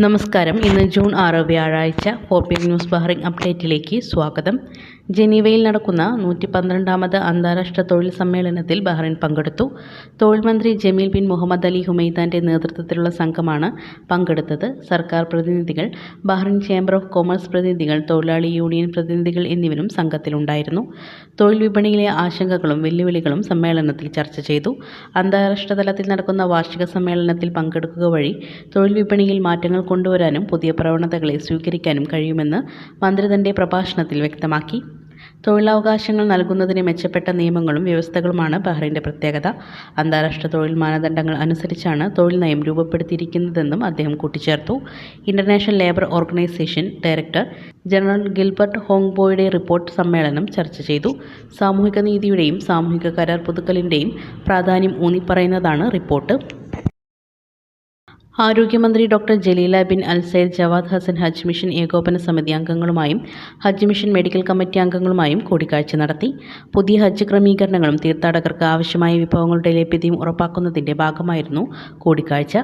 നമസ്കാരം. ഇന്ന് ജൂൺ ആറ് വ്യാഴാഴ്ച ഫോർ പി ന്യൂസ് ബഹ്റിൻ അപ്ഡേറ്റിലേക്ക് സ്വാഗതം. ജനീവയിൽ നടക്കുന്ന നൂറ്റി പന്ത്രണ്ടാമത് അന്താരാഷ്ട്ര തൊഴിൽ സമ്മേളനത്തിൽ ബഹ്റിൻ പങ്കെടുത്തു. തൊഴിൽ മന്ത്രി ജമീൽ ബിൻ മുഹമ്മദ് അലി ഹുമൈദാന്റെ നേതൃത്വത്തിലുള്ള സംഘമാണ് പങ്കെടുത്തത്. സർക്കാർ പ്രതിനിധികൾ ബഹ്റിൻ ചേംബർ ഓഫ് കൊമേഴ്സ് പ്രതിനിധികൾ തൊഴിലാളി യൂണിയൻ പ്രതിനിധികൾ എന്നിവരും സംഘത്തിലുണ്ടായിരുന്നു. തൊഴിൽ വിപണിയിലെ ആശങ്കകളും വെല്ലുവിളികളും സമ്മേളനത്തിൽ ചർച്ച ചെയ്തു. അന്താരാഷ്ട്ര തലത്തിൽ നടക്കുന്ന വാർഷിക സമ്മേളനത്തിൽ പങ്കെടുക്കുക വഴി തൊഴിൽ വിപണിയിൽ മാറ്റങ്ങൾ കൊണ്ടുവരാനും പുതിയ പ്രവണതകളെ സ്വീകരിക്കാനും കഴിയുമെന്ന് മന്ത്രി തന്റെ പ്രഭാഷണത്തിൽ വ്യക്തമാക്കി. തൊഴിലവകാശങ്ങൾ നൽകുന്നതിന് മെച്ചപ്പെട്ട നിയമങ്ങളും വ്യവസ്ഥകളുമാണ് ബഹ്റൈന്റെ പ്രത്യേകത. അന്താരാഷ്ട്ര തൊഴിൽ മാനദണ്ഡങ്ങൾ അനുസരിച്ചാണ് തൊഴിൽ നയം രൂപപ്പെടുത്തിയിരിക്കുന്നതെന്നും അദ്ദേഹം കൂട്ടിച്ചേർത്തു. International labour organisation director general Gilbert ഹോങ്ബോയുടെ report സമ്മേളനം ചർച്ച ചെയ്തു. സാമൂഹിക നീതിയുടെയും സാമൂഹിക കരാർ പുതുക്കലിന്റെയും പ്രാധാന്യം ഊന്നിപ്പറയുന്നതാണ് റിപ്പോർട്ട്. ആരോഗ്യമന്ത്രി doctor Jaleela bin Al Jawad Hasan ഹജ്ജ് മിഷൻ ഏകോപന സമിതി അംഗങ്ങളുമായും ഹജ്ജ് മിഷൻ മെഡിക്കൽ കമ്മിറ്റി അംഗങ്ങളുമായും കൂടിക്കാഴ്ച നടത്തി. പുതിയ ഹജ്ജ് ക്രമീകരണങ്ങളും തീർത്ഥാടകർക്ക് ആവശ്യമായ വിഭവങ്ങളുടെ ലഭ്യതയും ഉറപ്പാക്കുന്നതിന്റെ ഭാഗമായിരുന്നു കൂടിക്കാഴ്ച.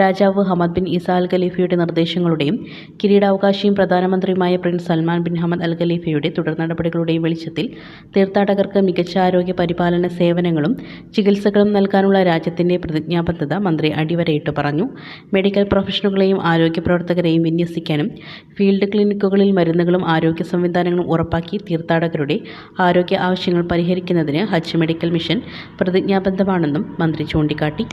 രാജാവ് ഹമദ് ബിൻ ഇസ അൽ ഖലീഫയുടെ നിർദ്ദേശങ്ങളുടെയും കിരീടാവകാശിയും പ്രധാനമന്ത്രിയുമായ prince Salman bin Hamad Al ഖലീഫയുടെ തുടർ നടപടികളുടെയും വെളിച്ചത്തിൽ തീർത്ഥാടകർക്ക് മികച്ച ആരോഗ്യ പരിപാലന സേവനങ്ങളും ചികിത്സകളും നൽകാനുള്ള രാജ്യത്തിന്റെ പ്രതിജ്ഞാബദ്ധത മന്ത്രി അടിവരയിട്ട് പറഞ്ഞു. മെഡിക്കൽ പ്രൊഫഷണലുകളെയും ആരോഗ്യ പ്രവർത്തകരെയും വിന്യസിക്കാനും ഫീൽഡ് ക്ലിനിക്കുകളിൽ മരുന്നുകളും ആരോഗ്യ സംവിധാനങ്ങളും ഉറപ്പാക്കി തീർത്ഥാടകരുടെ ആരോഗ്യ ആവശ്യങ്ങൾ പരിഹരിക്കുന്നതിന് ഹജ്ജ് മെഡിക്കൽ മിഷൻ പ്രതിജ്ഞാബദ്ധമാണെന്നും മന്ത്രി ചൂണ്ടിക്കാട്ടി.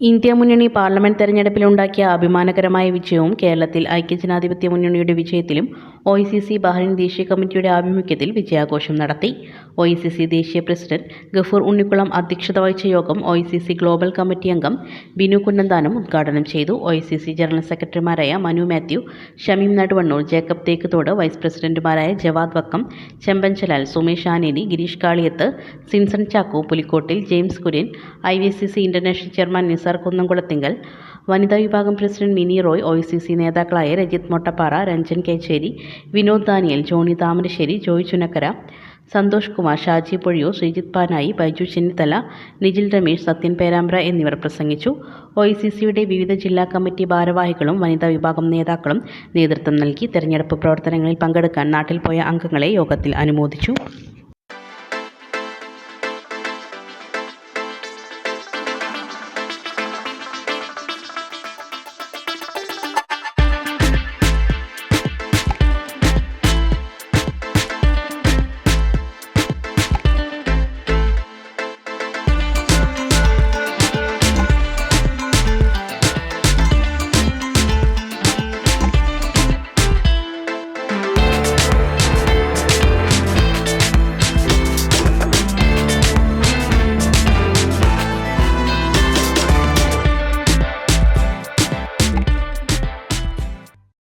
ഇന്ത്യ മുന്നണി പാർലമെന്റ് തെരഞ്ഞെടുപ്പിലുണ്ടാക്കിയ അഭിമാനകരമായ വിജയവും കേരളത്തിൽ ഐക്യജനാധിപത്യ മുന്നണിയുടെ വിജയത്തിലും O I C C Bahrain ദേശീയ കമ്മിറ്റിയുടെ ആഭിമുഖ്യത്തിൽ വിജയാഘോഷം നടത്തി. ഒ ഐ സി സി ദേശീയ പ്രസിഡന്റ് ഗഫൂർ ഉണ്ണിക്കുളം അധ്യക്ഷത വഹിച്ച യോഗം O I C C global committee അംഗം ബിനു കുന്നന്താനം ഉദ്ഘാടനം ചെയ്തു. O I C C general സെക്രട്ടറിമാരായ മനു മാത്യു ഷമീം നടുവണ്ണൂർ ജേക്കബ് തേക്കുതോട് വൈസ് പ്രസിഡന്റുമാരായ Jawad Vakkom Chembanchalal Sumesh Aneni Girish Kaliyath Sinson Chacko Pulikottil James Kurian I V C C international chairman Nisar Kunnamkulathinkal വനിതാ വിഭാഗം president Mini Roy O C C നേതാക്കളായ രജിത് മൊട്ടപ്പാറ രഞ്ജൻ കേച്ചേരി വിനോദ് ദാനിയൽ ജോണി താമരശ്ശേരി ജോയ് ചുനക്കര സന്തോഷ് കുമാർ ഷാജി പൊഴിയൂർ ശ്രീജിത് പാനായി ബൈജു ചെന്നിത്തല നിജിൽ രമേശ് സത്യൻ പേരാമ്പ്ര എന്നിവർ പ്രസംഗിച്ചു. O I C സിയുടെ വിവിധ ജില്ലാ കമ്മിറ്റി ഭാരവാഹികളും വനിതാ വിഭാഗം നേതാക്കളും നേതൃത്വം നൽകി തെരഞ്ഞെടുപ്പ് പ്രവർത്തനങ്ങളിൽ പങ്കെടുക്കാൻ നാട്ടിൽ പോയ അംഗങ്ങളെ യോഗത്തിൽ അനുമോദിച്ചു.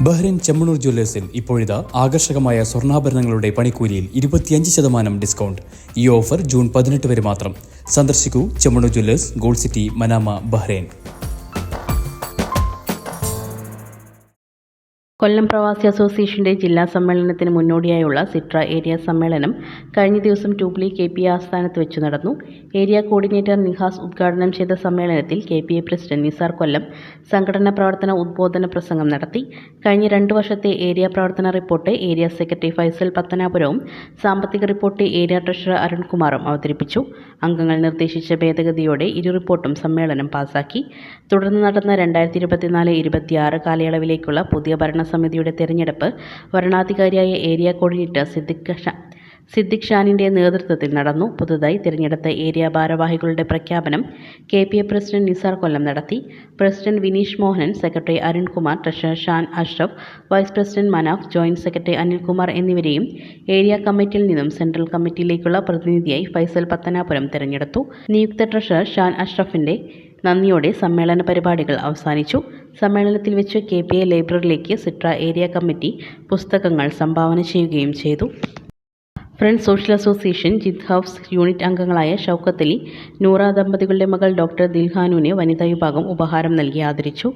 ബഹ്റിൻ ചെമ്മണൂർ ജ്വല്ലേഴ്സിൽ ഇപ്പോഴിതാ ആകർഷകമായ സ്വർണാഭരണങ്ങളുടെ പണിക്കൂലിയിൽ ഇരുപത്തിയഞ്ച് ശതമാനം ഡിസ്കൗണ്ട്. ഈ ഓഫർ ജൂൺ പതിനെട്ട് വരെ മാത്രം. സന്ദർശിക്കൂ Chemmanur jewellers gold city Manama Bahrain. Kollam Pravasi അസോസിയേഷന്റെ ജില്ലാ സമ്മേളനത്തിന് മുന്നോടിയായുള്ള സിട്ര ഏരിയ സമ്മേളനം കഴിഞ്ഞ ദിവസം ട്യൂബ്ലി കെ പി ആസ്ഥാനത്ത് വെച്ച് നടന്നു. ഏരിയ കോർഡിനേറ്റർ നിഹാസ് ഉദ്ഘാടനം ചെയ്ത സമ്മേളനത്തിൽ K P A president Nisar Kollam സംഘടനാ പ്രവർത്തന ഉദ്ബോധന പ്രസംഗം നടത്തി. കഴിഞ്ഞ രണ്ട് വർഷത്തെ ഏരിയ പ്രവർത്തന റിപ്പോർട്ട് ഏരിയ സെക്രട്ടറി ഫൈസൽ പത്തനാപുരവും സാമ്പത്തിക റിപ്പോർട്ട് ഏരിയ ട്രഷറർ അരുൺകുമാറും അവതരിപ്പിച്ചു. അംഗങ്ങൾ നിർദ്ദേശിച്ച ഭേദഗതിയോടെ ഇരു റിപ്പോർട്ടും സമ്മേളനം പാസാക്കി. തുടർന്ന് നടന്ന രണ്ടായിരത്തി ഇരുപത്തിനാല് ഇരുപത്തിയാറ് കാലയളവിലേക്കുള്ള പുതിയ ഭരണസമിതിയുടെ തെരഞ്ഞെടുപ്പ് വരണാധികാരിയായ ഏരിയ കോർഡിനേറ്റർ സിദ്ദിഖ് ഷാ സിദ്ദിഖ് ഷാനിന്റെ നേതൃത്വത്തിൽ നടന്നു. പുതുതായി തിരഞ്ഞെടുത്ത ഏരിയ ഭാരവാഹികളുടെ പ്രഖ്യാപനം K P A president Nisar Kollam നടത്തി. President Vineesh Mohanan secretary Arunkumar treasurer Shan Ashraf vice president Manaf joint secretary Anilkumar എന്നിവരെയും ഏരിയ കമ്മിറ്റിയിൽ നിന്നും സെൻട്രൽ കമ്മിറ്റിയിലേക്കുള്ള പ്രതിനിധിയായി ഫൈസൽ പത്തനാപുരം തിരഞ്ഞെടുത്തു. നിയുക്ത ട്രഷറർ ഷാൻ അഷ്റഫിന്റെ നന്ദിയോടെ സമ്മേളന പരിപാടികൾ അവസാനിച്ചു. സമ്മേളനത്തിൽ വെച്ച് കെ പി എ ലൈബ്രറിയിലേക്ക് സിട്ര ഏരിയ കമ്മിറ്റി പുസ്തകങ്ങൾ സംഭാവന ചെയ്യുകയും ചെയ്തു. Friends social association Jith house unit അംഗങ്ങളായ ഷൗക്കത്ത് അലി നൂറ ദമ്പതികളുടെ മകൾ ഡോക്ടർ ദിൽഹാനുവിനെ വനിതാ വിഭാഗം ഉപഹാരം നൽകി ആദരിച്ചു.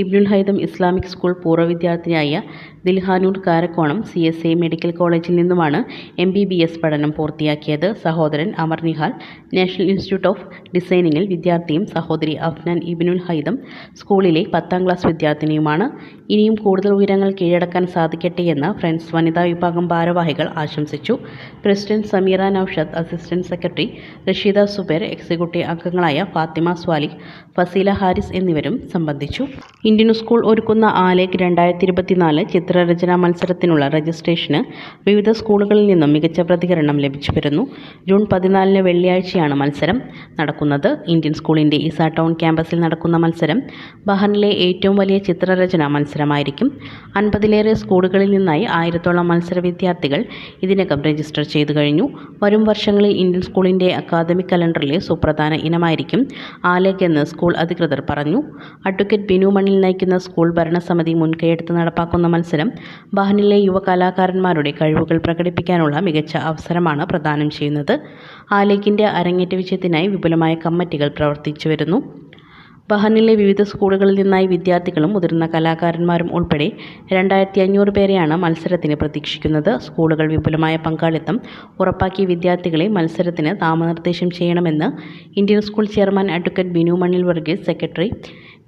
ഇബ്നുൽ ഹൈദം ഇസ്ലാമിക് സ്കൂൾ പൂർവ വിദ്യാർത്ഥിനിയായ Dilhanoor Karakonam C S A medical കോളേജിൽ നിന്നുമാണ് എം ബി ബി എസ് പഠനം പൂർത്തിയാക്കിയത്. സഹോദരൻ Amar Nihal national institute of ഡിസൈനിങ്ങിൽ വിദ്യാർത്ഥിയും സഹോദരി അഫ്നാൻ ഇബ്നുൽ ഹൈദം സ്കൂളിലെ പത്താം ക്ലാസ് വിദ്യാർത്ഥിനിയുമാണ്. ഇനിയും കൂടുതൽ ഉയരങ്ങൾ കീഴടക്കാൻ സാധിക്കട്ടെ എന്ന് ഫ്രണ്ട്സ് വനിതാ വിഭാഗം ഭാരവാഹികൾ ആശംസിച്ചു. President Sameera Noushad assistant secretary Rasheeda Zubair executive അംഗങ്ങളായ ഫാത്തിമ സ്വാലിഹ് ഫസീല ഹാരിസ് എന്നിവരും സംബന്ധിച്ചു. ഇന്ത്യൻ സ്കൂൾ ഒരുക്കുന്ന ആലേഖ് രണ്ടായിരത്തി ഇരുപത്തിനാല് ചിത്രരചനാ മത്സരത്തിനുള്ള രജിസ്ട്രേഷന് വിവിധ സ്കൂളുകളിൽ നിന്നും മികച്ച പ്രതികരണം ലഭിച്ചു വരുന്നു ജൂൺ പതിനാലിന് വെള്ളിയാഴ്ചയാണ് മത്സരം നടക്കുന്നത്. ഇന്ത്യൻ സ്കൂളിന്റെ ഇസ ടൗൺ ക്യാമ്പസിൽ നടക്കുന്ന മത്സരം ബഹറിനിലെ ഏറ്റവും വലിയ ചിത്രരചനാ മത്സരമായിരിക്കും. അൻപതിലേറെ സ്കൂളുകളിൽ നിന്നായി ആയിരത്തോളം മത്സര വിദ്യാർത്ഥികൾ ഇതിനകം രജിസ്റ്റർ ചെയ്തു കഴിഞ്ഞു. വരും വർഷങ്ങളിൽ ഇന്ത്യൻ സ്കൂളിന്റെ അക്കാദമിക് കലണ്ടറിലെ സുപ്രധാന ഇനമായിരിക്കും ആലേഖ് എന്ന് സ്കൂൾ അധികൃതർ പറഞ്ഞു. അഡ്വക്കേറ്റ് ബിനു മണ്ണിൽ നയിക്കുന്ന സ്കൂൾ ഭരണസമിതി മുൻകൈയെടുത്ത് നടപ്പാക്കുന്ന മത്സരം ബഹനിലെ യുവ കലാകാരന്മാരുടെ കഴിവുകൾ പ്രകടിപ്പിക്കാനുള്ള മികച്ച അവസരമാണ് പ്രദാനം ചെയ്യുന്നത്. ആലേഖിന്റെ അരങ്ങേറ്റ വിജയത്തിനായി വിപുലമായ കമ്മിറ്റികൾ പ്രവർത്തിച്ചു വരുന്നു ബഹ്റിനിലെ വിവിധ സ്കൂളുകളിൽ നിന്നായി വിദ്യാർത്ഥികളും മുതിർന്ന കലാകാരന്മാരും ഉൾപ്പെടെ രണ്ടായിരത്തി അഞ്ഞൂറ് പേരെയാണ് മത്സരത്തിന് പ്രതീക്ഷിക്കുന്നത്. സ്കൂളുകൾ വിപുലമായ പങ്കാളിത്തം ഉറപ്പാക്കിയ വിദ്യാർത്ഥികളെ മത്സരത്തിന് നാമനിർദ്ദേശം ചെയ്യണമെന്ന് Indian school chairman advocate Binu Mannil Varghese secretary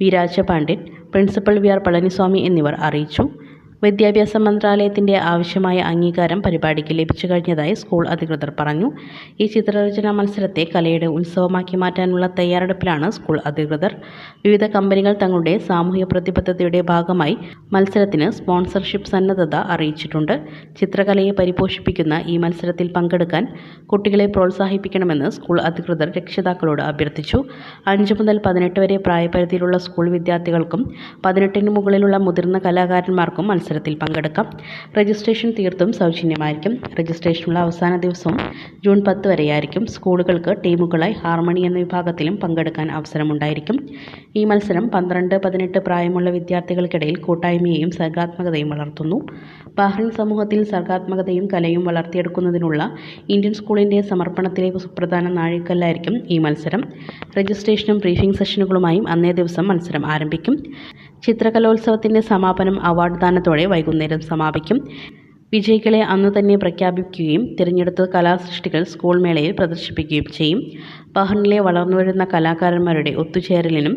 V Rajapandian principal V R Palaniswamy എന്നിവർ അറിയിച്ചു. വിദ്യാഭ്യാസ മന്ത്രാലയത്തിന്റെ ആവശ്യമായ അംഗീകാരം പരിപാടിക്ക് ലഭിച്ചു കഴിഞ്ഞതായി സ്കൂൾ അധികൃതർ പറഞ്ഞു. ഈ ചിത്രരചനാ മത്സരത്തെ കലയുടെ ഉത്സവമാക്കി മാറ്റാനുള്ള തയ്യാറെടുപ്പിലാണ് സ്കൂൾ അധികൃതർ. വിവിധ കമ്പനികൾ തങ്ങളുടെ സാമൂഹ്യ പ്രതിബദ്ധതയുടെ ഭാഗമായി മത്സരത്തിന് സ്പോൺസർഷിപ്പ് സന്നദ്ധത അറിയിച്ചിട്ടുണ്ട്. ചിത്രകലയെ പരിപോഷിപ്പിക്കുന്ന ഈ മത്സരത്തിൽ പങ്കെടുക്കാൻ കുട്ടികളെ പ്രോത്സാഹിപ്പിക്കണമെന്ന് സ്കൂൾ അധികൃതർ രക്ഷിതാക്കളോട് അഭ്യർത്ഥിച്ചു. അഞ്ച് മുതൽ പതിനെട്ട് വരെ പ്രായപരിധിയിലുള്ള സ്കൂൾ വിദ്യാർത്ഥികൾക്കും പതിനെട്ടിന് മുകളിലുള്ള മുതിർന്ന കലാകാരന്മാർക്കും മത്സരത്തിൽ പങ്കെടുക്കാം. രജിസ്ട്രേഷൻ തീർത്തും സൗജന്യമായിരിക്കും. രജിസ്ട്രേഷനുള്ള അവസാന ദിവസവും ജൂൺ പത്ത് വരെയായിരിക്കും. സ്കൂളുകൾക്ക് ടീമുകളായി ഹാർമണി എന്ന വിഭാഗത്തിലും പങ്കെടുക്കാൻ അവസരമുണ്ടായിരിക്കും. ഈ മത്സരം പന്ത്രണ്ട് പതിനെട്ട് പ്രായമുള്ള വിദ്യാർത്ഥികൾക്കിടയിൽ കൂട്ടായ്മയെയും സർഗാത്മകതയും വളർത്തുന്നു. ബഹ്റിൻ സമൂഹത്തിൽ സർഗാത്മകതയും കലയും വളർത്തിയെടുക്കുന്നതിനുള്ള ഇന്ത്യൻ സ്കൂളിന്റെ സമർപ്പണത്തിലെ സുപ്രധാന നാഴികല്ലായിരിക്കും ഈ മത്സരം. രജിസ്ട്രേഷനും ബ്രീഫിംഗ് സെഷനുകളുമായും അന്നേ ദിവസം മത്സരം ആരംഭിക്കും. ചിത്രകലോത്സവത്തിന്റെ സമാപനം അവാർഡ് ദാനത്തോടെ വൈകുന്നേരം സമാപിക്കും. വിജയികളെ അന്നു തന്നെ പ്രഖ്യാപിക്കുകയും തിരഞ്ഞെടുത്ത കലാസൃഷ്ടികൾ സ്കൂൾ മേളയിൽ പ്രദർശിപ്പിക്കുകയും ചെയ്യും. ബഹ്റിനിലെ വളർന്നുവരുന്ന കലാകാരന്മാരുടെ ഒത്തുചേരലിനും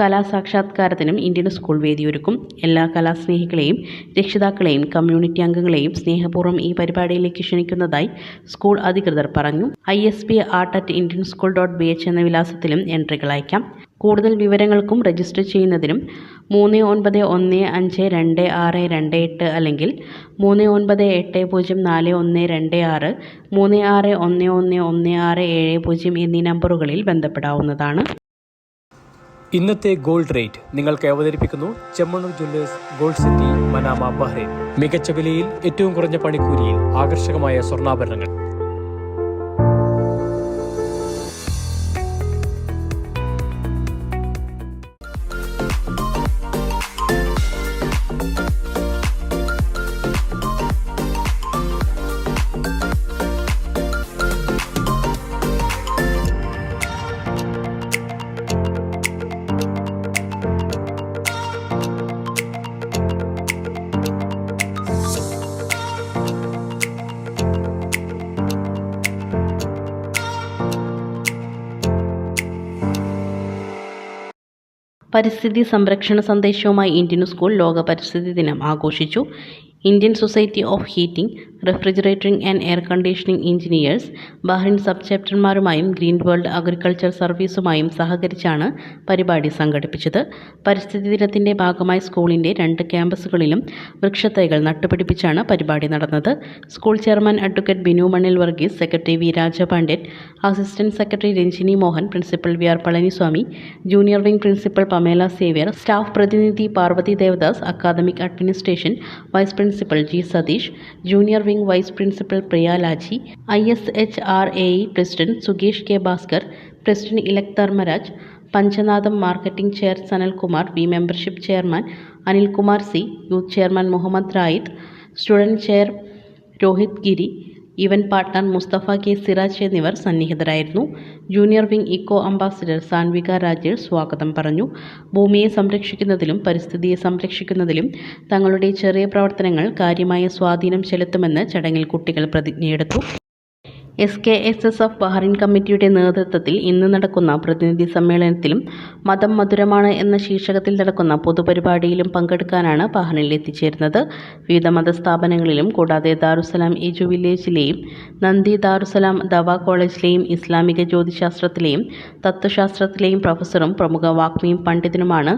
കലാസാക്ഷാത്കാരത്തിനും ഇന്ത്യൻ സ്കൂൾ വേദിയൊരുക്കും. എല്ലാ കലാസ്നേഹികളെയും രക്ഷിതാക്കളെയും കമ്മ്യൂണിറ്റി അംഗങ്ങളെയും സ്നേഹപൂർവം ഈ പരിപാടിയിലേക്ക് ക്ഷണിക്കുന്നതായി സ്കൂൾ അധികൃതർ പറഞ്ഞു. I S B art at Indian school dot B H എന്ന വിലാസത്തിലും എൻട്രികൾ അയക്കാം. കൂടുതൽ വിവരങ്ങൾക്കും രജിസ്റ്റർ ചെയ്യുന്നതിനും മൂന്ന് ഒൻപത് ഒന്ന് അഞ്ച് രണ്ട് ആറ് രണ്ട് എട്ട് അല്ലെങ്കിൽ മൂന്ന് ഒൻപത് എട്ട് പൂജ്യം നാല് ഒന്ന് രണ്ട് ആറ് മൂന്ന് ആറ് ഒന്ന് ഒന്ന് ഒന്ന് ആറ് ഏഴ് പൂജ്യം എന്നീ നമ്പറുകളിൽ ബന്ധപ്പെടാവുന്നതാണ്. ഇന്നത്തെ ഗോൾഡ് റേറ്റ് നിങ്ങൾക്ക് അവതരിപ്പിക്കുന്നു Chemmannur jewellers gold city Manama Bahrain. മികച്ച വിലയിൽ ഏറ്റവും കുറഞ്ഞ പണിക്കൂലിയിൽ ആകർഷകമായ സ്വർണാഭരണങ്ങൾ. പരിസ്ഥിതി സംരക്ഷണ സന്ദേശവുമായി ഇന്ത്യൻ സ്കൂൾ ലോക പരിസ്ഥിതി ദിനം ആഘോഷിച്ചു. Indian society of heating refrigerating and air conditioning engineers Bahrain sub ചാപ്റ്റർമാരുമായും green world agriculture സർവീസുമായും സഹകരിച്ചാണ് പരിപാടി സംഘടിപ്പിച്ചത്. പരിസ്ഥിതി ദിനത്തിന്റെ ഭാഗമായി സ്കൂളിന്റെ രണ്ട് ക്യാമ്പസുകളിലും വൃക്ഷത്തൈകൾ നട്ടുപിടിപ്പിച്ചാണ് പരിപാടി നടന്നത്. School chairman advocate Binu Mannil Varghese secretary V Rajapandian assistant secretary Ranjini Mohan principal V R Palaniswamy junior wing principal Pamela Xavier staff പ്രതിനിധി Parvathy Devadas academic administration vice principal G Satheesh junior wing vice principal Priya Laji I S H R A president സുഗീഷ് K Bhaskar president elect Dharmaraj Panchanatham marketing chair Sanalkumar V membership chairman Anilkumar C youth chairman Muhammad Raid student chair Rohit Giri event partner Mustafa K Siraj എന്നിവർ സന്നിഹിതരായിരുന്നു. Junior wing eco ambassador Sanvika Rajesh സ്വാഗതം പറഞ്ഞു. ഭൂമിയെ സംരക്ഷിക്കുന്നതിലും പരിസ്ഥിതിയെ സംരക്ഷിക്കുന്നതിലും തങ്ങളുടെ ചെറിയ പ്രവർത്തനങ്ങൾ കാര്യമായ സ്വാധീനം ചെലുത്തുമെന്ന് ചടങ്ങിൽ കുട്ടികൾ പ്രതിജ്ഞയെടുത്തു. S K S S F Bahrain കമ്മിറ്റിയുടെ നേതൃത്വത്തിൽ ഇന്ന് നടക്കുന്ന പ്രതിനിധി സമ്മേളനത്തിലും മതം മധുരമാണ് എന്ന ശീർഷകത്തിൽ നടക്കുന്ന പൊതുപരിപാടിയിലും പങ്കെടുക്കാനാണ് ബഹ്റിനിൽ എത്തിച്ചേരുന്നത്. വിവിധ മതസ്ഥാപനങ്ങളിലും കൂടാതെ ദാറുസലാം ഇജു വില്ലേജിലെയും നന്ദി ദാറുസലാം ദവ കോളേജിലെയും ഇസ്ലാമിക ജ്യോതിശാസ്ത്രത്തിലെയും തത്വശാസ്ത്രത്തിലെയും പ്രൊഫസറും പ്രമുഖ വാഗ്മിയും പണ്ഡിതനുമാണ്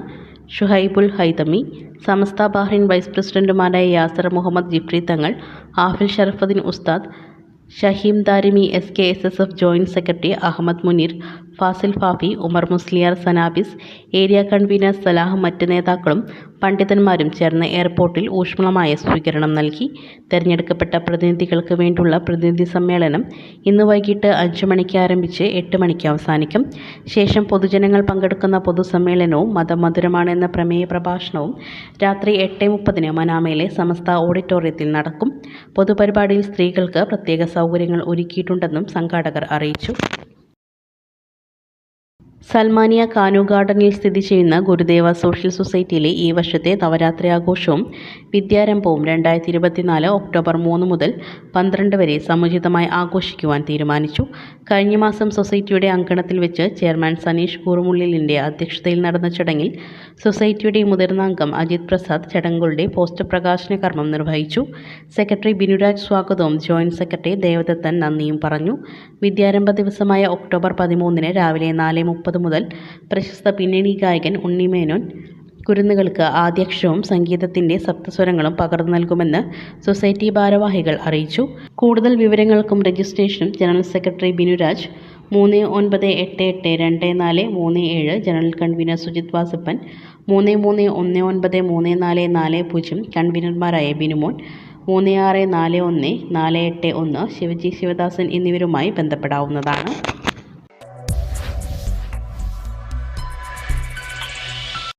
ഷുഹൈബുൽ ഹൈതമി. സമസ്ത ബഹ്റിൻ വൈസ് പ്രസിഡന്റുമാരായ യാസർ മുഹമ്മദ് ജിഫ്രി തങ്ങൾ ആഫിൽ ഷറഫുദ്ദീൻ ഉസ്താദ് Shaheem Darimi S K S S F joint secretary Ahammed Muneer Fazil Fafi Umar Musliyar Sanabis area convener Salah മറ്റ് നേതാക്കളും പണ്ഡിതന്മാരും ചേർന്ന് എയർപോർട്ടിൽ ഊഷ്മളമായ സ്വീകരണം നൽകി. തെരഞ്ഞെടുക്കപ്പെട്ട പ്രതിനിധികൾക്ക് വേണ്ടിയുള്ള പ്രതിനിധി സമ്മേളനം ഇന്ന് വൈകിട്ട് അഞ്ച് മണിക്ക് ആരംഭിച്ച് എട്ട് മണിക്ക് അവസാനിക്കും. ശേഷം പൊതുജനങ്ങൾ പങ്കെടുക്കുന്ന പൊതുസമ്മേളനവും മതമധുരമാണ് എന്ന പ്രമേയ പ്രഭാഷണവും രാത്രി എട്ട് മുപ്പതിന് മനാമയിലെ സമസ്ത ഓഡിറ്റോറിയത്തിൽ നടക്കും. പൊതുപരിപാടിയിൽ സ്ത്രീകൾക്ക് പ്രത്യേക സൗകര്യങ്ങൾ ഒരുക്കിയിട്ടുണ്ടെന്നും സംഘാടകർ അറിയിച്ചു. സൽമാനിയ കാനു ഗാർഡനിൽ സ്ഥിതി ചെയ്യുന്ന ഗുരുദേവ സോഷ്യൽ സൊസൈറ്റിയിലെ ഈ വർഷത്തെ നവരാത്രി ആഘോഷവും വിദ്യാരംഭവും രണ്ടായിരത്തി ഇരുപത്തിനാല് ഒക്ടോബർ മൂന്ന് മുതൽ പന്ത്രണ്ട് വരെ സമുചിതമായി ആഘോഷിക്കുവാൻ തീരുമാനിച്ചു. കഴിഞ്ഞ മാസം സൊസൈറ്റിയുടെ അങ്കണത്തിൽ വെച്ച് ചെയർമാൻ സനീഷ് കൂറുമുള്ളിലിന്റെ അധ്യക്ഷതയിൽ നടന്ന ചടങ്ങിൽ സൊസൈറ്റിയുടെ മുതിർന്ന അംഗം അജിത് പ്രസാദ് ചടങ്ങുകളുടെ പോസ്റ്റർ പ്രകാശന കർമ്മം നിർവഹിച്ചു. സെക്രട്ടറി ബിനുരാജ് സ്വാഗതവും ജോയിന്റ് സെക്രട്ടറി ദേവദത്തൻ നന്ദിയും പറഞ്ഞു. വിദ്യാരംഭ ദിവസമായ ഒക്ടോബർ പതിമൂന്നിന് രാവിലെ നാല് മുപ്പത് മുതൽ പ്രശസ്ത പിന്നണി ഗായകൻ ഉണ്ണിമേനോൻ കുരുന്നുകൾക്ക് ആദ്യാക്ഷരവും സംഗീതത്തിന്റെ സപ്തസ്വരങ്ങളും പകർന്നു നൽകുമെന്ന് സൊസൈറ്റി ഭാരവാഹികൾ അറിയിച്ചു. കൂടുതൽ വിവരങ്ങൾക്കും രജിസ്ട്രേഷനും ജനറൽ സെക്രട്ടറി ബിനുരാജ്. മൂന്ന് ഒൻപത് എട്ട് എട്ട് രണ്ട് നാല് മൂന്ന് ഏഴ് ജനറൽ കൺവീനർ സുജിത് വാസപ്പൻ. മൂന്ന് മൂന്ന് ഒന്ന് ഒൻപത് മൂന്ന് നാല് നാല് പൂജ്യം കൺവീനർമാരായ ബിനുമോൻ. മൂന്ന് ആറ് നാല് ഒന്ന് നാല് എട്ട് ഒന്ന് ശിവജി ശിവദാസൻ എന്നിവരുമായി ബന്ധപ്പെടാവുന്നതാണ്.